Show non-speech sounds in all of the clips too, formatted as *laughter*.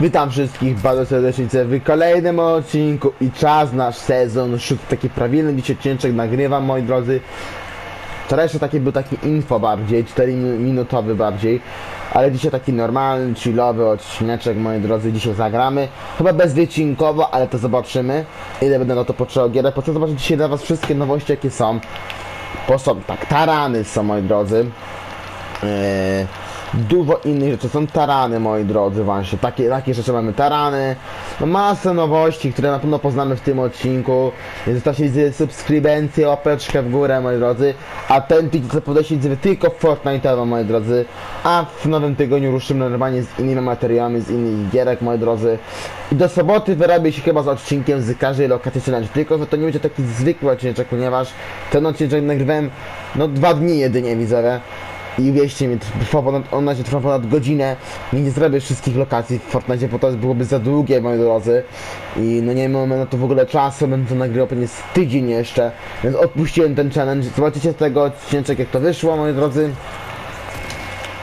Witam wszystkich bardzo serdecznie w kolejnym odcinku i czas nasz sezon, szut taki prawilny dzisiaj odcinek nagrywam moi drodzy. Wczorajszy taki był taki info bardziej, 4 minutowy bardziej, ale dzisiaj taki normalny, chillowy odcineczek moi drodzy, dzisiaj zagramy. Chyba bezwycinkowo, ale to zobaczymy, ile będę na to potrzebował gierę, po co zobaczyć dzisiaj dla was wszystkie nowości jakie są. Po są, tak, tarany są moi drodzy. Eee, dużo innych rzeczy, są tarany moi drodzy właśnie, takie, takie rzeczy mamy. Tarany, no masę nowości, które na pewno poznamy w tym odcinku, zostawcie subskrybencję, łapeczkę w górę moi drodzy, a ten tydzień podejście widzę tylko Fortnite'owo moi drodzy, a w nowym tygodniu ruszymy normalnie z innymi materiałami, z innych gierek moi drodzy. I do soboty wyrabię się chyba z odcinkiem z każdej lokacji challenge, tylko że to nie będzie taki zwykły odcinek, ponieważ ten odcinek nagrywałem no dwa dni jedynie widzowie, i wieście mi, trwa ponad, on na razie trwa ponad godzinę i nie zrobię wszystkich lokacji w Fortnite, bo to byłoby za długie, moi drodzy. I no nie mamy na to w ogóle czasu, będę to nagrywał pewnie z tydzień jeszcze, więc odpuściłem ten challenge. Zobaczycie z tego odcineczek jak to wyszło, moi drodzy.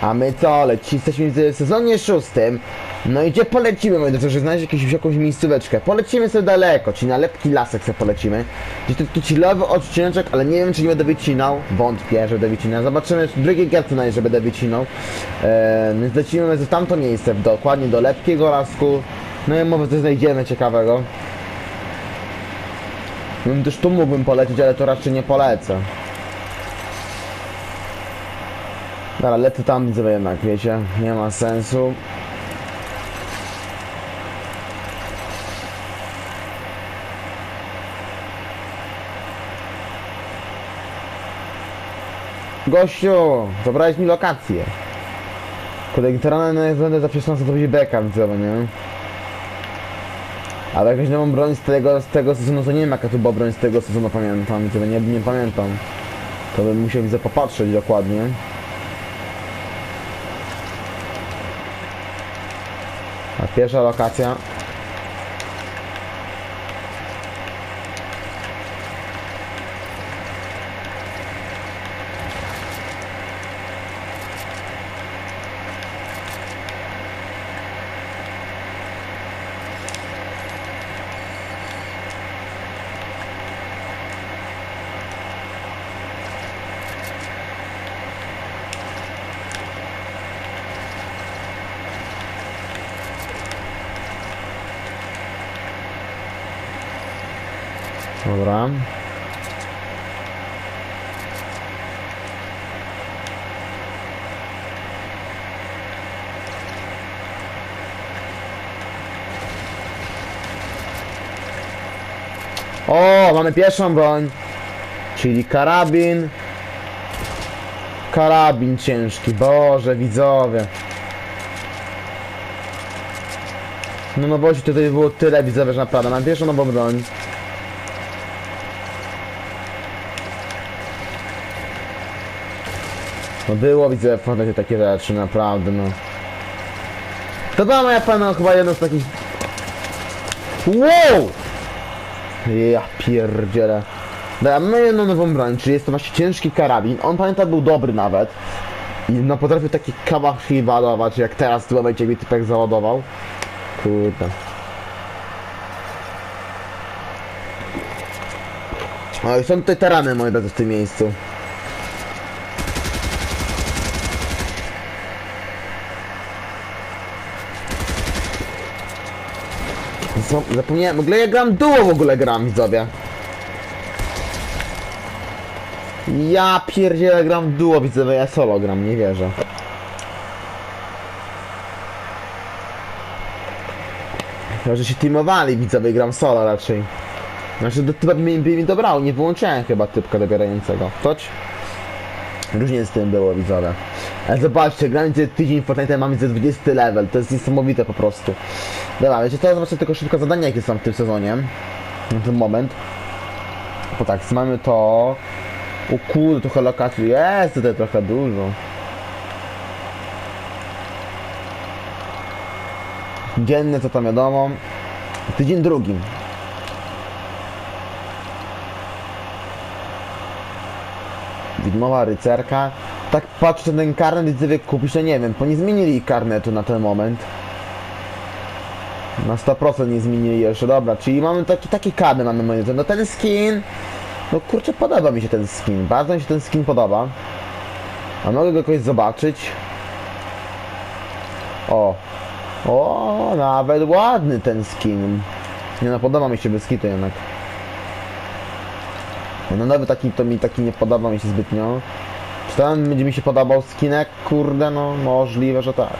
A my co, leci, jesteśmy w sezonie szóstym. No i gdzie polecimy, moi drodzy, że znaleźć jakąś, jakąś miejscóweczkę. Polecimy sobie daleko, czyli na lepki lasek sobie polecimy. Gdzieś to taki chillowy odcineczek, ale nie wiem, czy nie będę wycinał. Wątpię, że będę wycinał. Zobaczymy, w drugiej gierce na że będę wycinał. Eee, więc lecimy w tamto miejsce, dokładnie do lepkiego lasku. No i może coś znajdziemy ciekawego. No też tu mógłbym polecieć, ale to raczej nie polecę. Dobra, lecę tam, widzę jednak, wiecie, nie ma sensu. Gościu, zabrałeś mi lokację. Kurde, literalnie będę zawsze szansę zrobić beka widzowa, nie? Ale jakąś nową broń z tego, z tego sezonu, to nie wiem jaka to była broń z tego sezonu, pamiętam, widzowie, nie, nie pamiętam. To bym musiał widzę popatrzeć dokładnie. Pierwsza lokacja. Dobra. O, mamy pierwszą broń. Czyli karabin. Karabin ciężki, Boże, widzowie. No nowości tutaj było tyle, widzowie, że naprawdę. Mam pierwszą nową broń. No było, widzę w Fortnite takie rzeczy, naprawdę, no. To była moja pana chyba jedna z takich... Wow! Ja pierdzielę. Dobra, mamy jedną nową broń, czyli jest to właśnie ciężki karabin. On pamiętam był dobry nawet. I no potrafił taki kawachi ładować, jak teraz tym momencie mi typek załadował. Kurde. No i są tutaj tarany moje drodzy w tym miejscu. Zapomniałem, w ogóle ja gram duo w ogóle gram, widzowie. Ja pierdzielę gram duo, widzowie, ja solo gram, nie wierzę. Chyba, że się teamowali, widzowie, gram solo raczej. Znaczy, do typa by mi, by mi dobrał, nie wyłączyłem chyba typka dobierającego. Toć? Różnie z tym było, widzowie. Ale zobaczcie, za tydzień Fortnite, mamy za 20 level, to jest niesamowite po prostu. Dobra, wiecie, teraz zobaczę tylko szybko zadania, jakie są w tym sezonie. Na ten moment. Bo tak, mamy to... O kurde, trochę lokacji, jest tutaj trochę dużo. Dziennie, co tam wiadomo. Tydzień drugi. Widmowa rycerka. Tak patrzę ten karnet i sobie kupić, no nie wiem, bo nie zmienili karnetu na ten moment. Na 100% nie zmienili jeszcze, dobra, czyli mamy taki, taki kady mamy moim zdaniem. No ten skin, no kurczę, podoba mi się ten skin, bardzo mi się ten skin podoba. A mogę go jakoś zobaczyć? O, o, nawet ładny ten skin. Nie no, podoba mi się bez kitu jednak. No nowy taki to mi taki nie podoba mi się zbytnio. Czy ten będzie mi się podobał skinek? Kurde, no możliwe, że tak.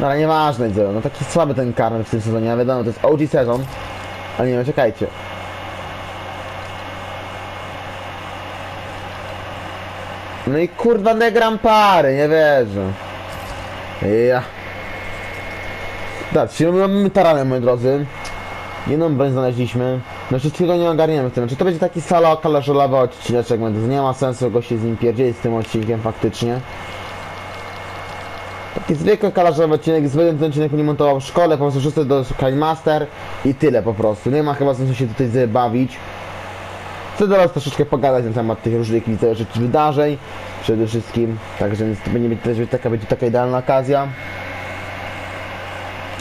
No ale nieważne, co, no taki słaby ten karnet w tym sezonie, a wiadomo, to jest OG sezon. Ale nie wiem, czekajcie. No i kurwa nie gram pary, nie wierzę. Ja. Tak, czyli mamy taranem, moi drodzy. Jedną broń znaleźliśmy. No wszystkiego nie ogarniemy w tym. Czy to będzie taki solo koleżolowy odcineczek? Nie ma sensu go się z nim pierdzielić z tym odcinkiem faktycznie. Taki zwykły kalarzowy odcinek, zwykły ten odcinek nie montował w szkole, po prostu wszyscy do Master i tyle po prostu. Nie ma chyba sensu się tutaj zabawić. Chcę teraz troszeczkę pogadać na temat tych różnych rzeczy, wydarzeń przede wszystkim. Także to będzie też taka, będzie taka idealna okazja.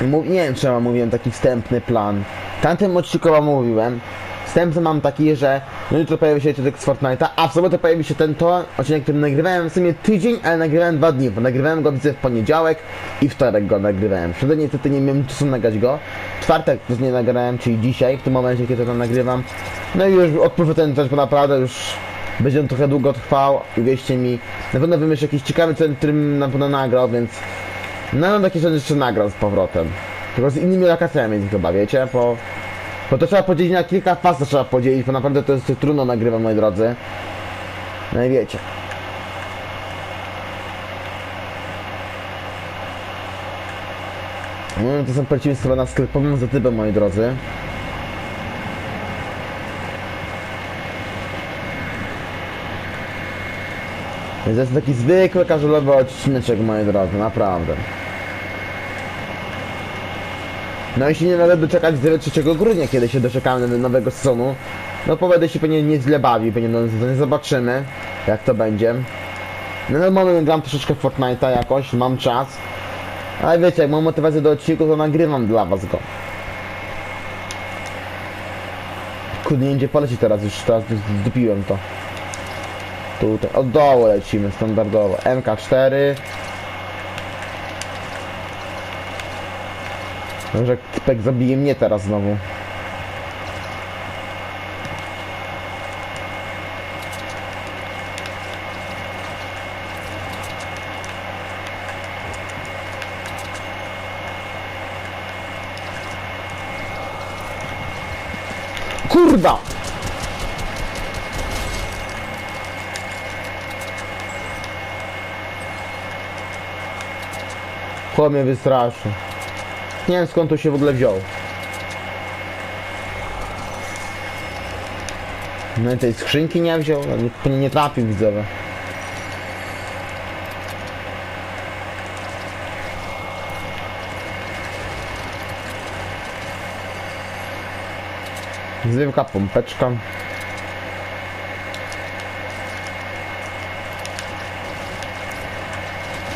Mów, nie wiem czemu mówiłem taki wstępny plan. Tamtym odcinku wam mówiłem. Wstępny mam taki, że no jutro pojawi się odcinek z Fortnite'a, a w sobotę pojawi się ten to odcinek, który nagrywałem w sumie tydzień, ale nagrywałem dwa dni, bo nagrywałem go widzę w poniedziałek i wtorek go nagrywałem. Wtedy niestety nie miałem czasu nagrać go. Czwartek też nie nagrałem, czyli dzisiaj, w tym momencie, kiedy to nagrywam. No i już odpływ ten też, bo naprawdę już będzie on trochę długo trwał i wierzcie mi, na pewno wymyślę jakiś ciekawy cel, którym na pewno nagrał, więc no mam takie rzeczy jeszcze nagram z powrotem. Tylko z innymi lokacjami chyba, wiecie, bo... Bo to trzeba podzielić na kilka faz, to trzeba podzielić, bo naprawdę to jest trudno nagrywam, moi drodzy. No i wiecie. No to są przeciwieństwa na sklepowym zatybem, moi drodzy. Więc to jest taki zwykły, casualowy odcineczek, moi drodzy, naprawdę. No i się nie należy doczekać 3 grudnia, kiedy się doczekamy do nowego sezonu. No powiedzę się pewnie nieźle bawi, pewnie no, zobaczymy jak to będzie. No no mamy gram troszeczkę Fortnite'a jakoś, mam czas. Ale wiecie, jak mam motywację do odcinku, to nagrywam dla was go. Kurde, nie gdzie poleci teraz, już teraz zdupiłem to. Tutaj, od dołu lecimy standardowo. MK4. Może Kpek zabije mnie teraz znowu. Kurwa! Chłop mnie wystraszył. Nie wiem skąd tu się w ogóle wziął. No i tej skrzynki nie wziął, no, nie, nie trafił widzowie. Zwykła pompeczka.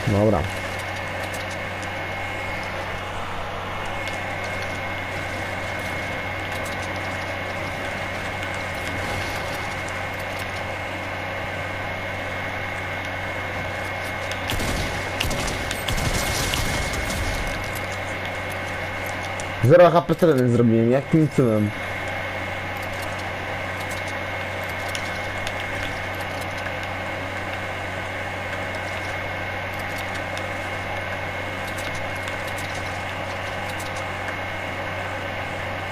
Dobra. Zero HP teren zrobiłem, jakim cudem?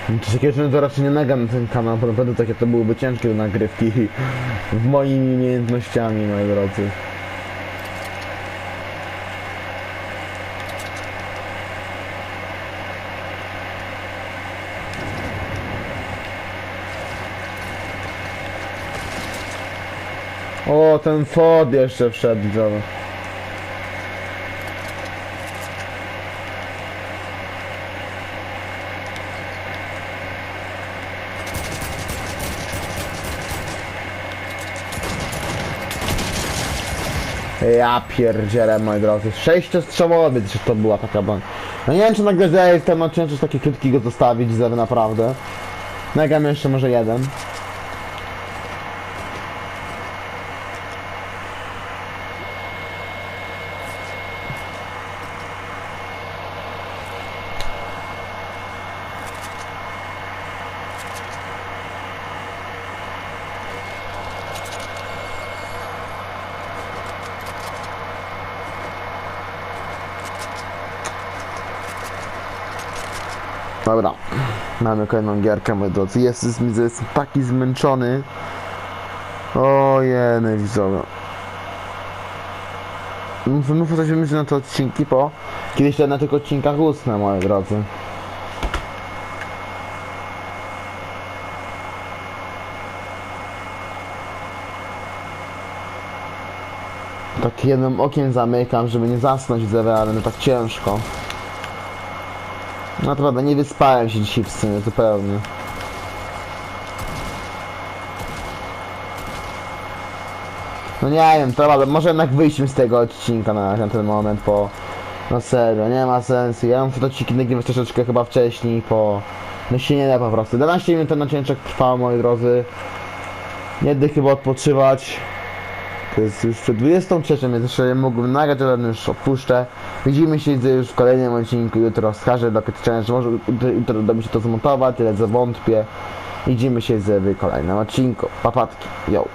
To takiego to raczej nie nagram na ten kanał, bo naprawdę takie to byłyby ciężkie do nagrywki *laughs* w moimi umiejętnościami, moi drodzy. O, ten Ford jeszcze wszedł, widzowie. Ja pierdzielę, moi drodzy. Sześciostrzałowy, czy to była taka broń. No nie wiem, czy nagle że jestem, no ciężko taki krótki go zostawić, zero naprawdę. Nagram jeszcze może jeden. Dobra, mamy kolejną gierkę, moi drodzy. Jest, jest, jestem taki zmęczony. Ojej, widzowie. Muszę, muszę coś wymyślić na te odcinki, bo kiedyś na tych odcinkach usnę, moi drodzy. Tak jednym okiem zamykam, żeby nie zasnąć widzowie, ale no tak ciężko. To prawda, nie wyspałem się dzisiaj w sumie zupełnie. No nie wiem, to prawda, może jednak wyjść z tego odcinka na, na ten moment, bo... No serio, nie ma sensu. Ja muszę te odcinki nagrywać troszeczkę chyba wcześniej, bo... No się nie da po prostu. 11 minut ten odcinek trwał, moi drodzy. Nie chyba odpoczywać. To jest już przed 23, więc jeszcze mógłbym nagrać, ale już opuszczę. Widzimy się już w kolejnym odcinku jutro Harry do Challenge. Może jutro uda mi się to zmontować, tyle zawątpię. Widzimy się w kolejnym odcinku. Papatki, yo.